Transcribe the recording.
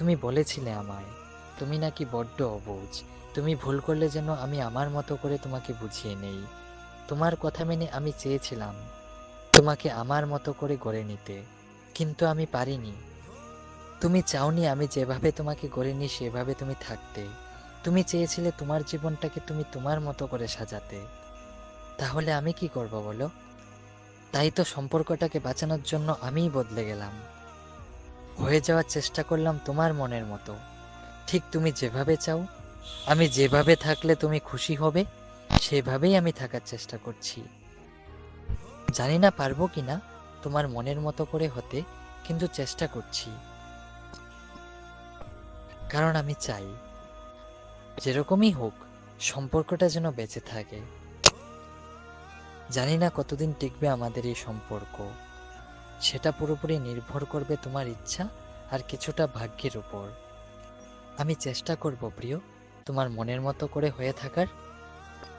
তুমি বলেছিলে আমায়, তুমি নাকি বড্ড অবুঝ তুমি ভুল করলে যেন আমি আমার মতো করে তোমাকে বুঝিয়ে নেই। তোমার কথা মেনে আমি চেয়েছিলাম তোমাকে আমার মতো করে গড়ে নিতে, কিন্তু আমি পারিনি। তুমি চাওনি আমি যেভাবে তোমাকে গড়ে নিই, সেভাবে তুমি থাকতে। তুমি চেয়েছিলে তোমার জীবনটাকে তুমি তোমার মতো করে সাজাতে। তাহলে আমি কি করব বলো? তাই তো সম্পর্কটাকে বাঁচানোর জন্য আমিই বদলে গেলাম। হয়ে যাওয়ার চেষ্টা করলাম তোমার মনের মতো। ঠিক তুমি যেভাবে চাও, আমি যেভাবে থাকলে তুমি খুশি হবে, সেভাবেই আমি থাকার চেষ্টা করছি। জানি না পারব কি না তোমার মনের মতো করে হতে, কিন্তু চেষ্টা করছি। কারণ আমি চাই, যেরকমই হোক, সম্পর্কটা যেন বেঁচে থাকে। জানি না কতদিন টিকবে আমাদের এই সম্পর্ক। সেটা পুরোপুরি নির্ভর করবে তোমার ইচ্ছা আর কিছুটা ভাগ্যের উপর। আমি চেষ্টা করব প্রিয়, তোমার মনের মতো করে হয়ে থাকার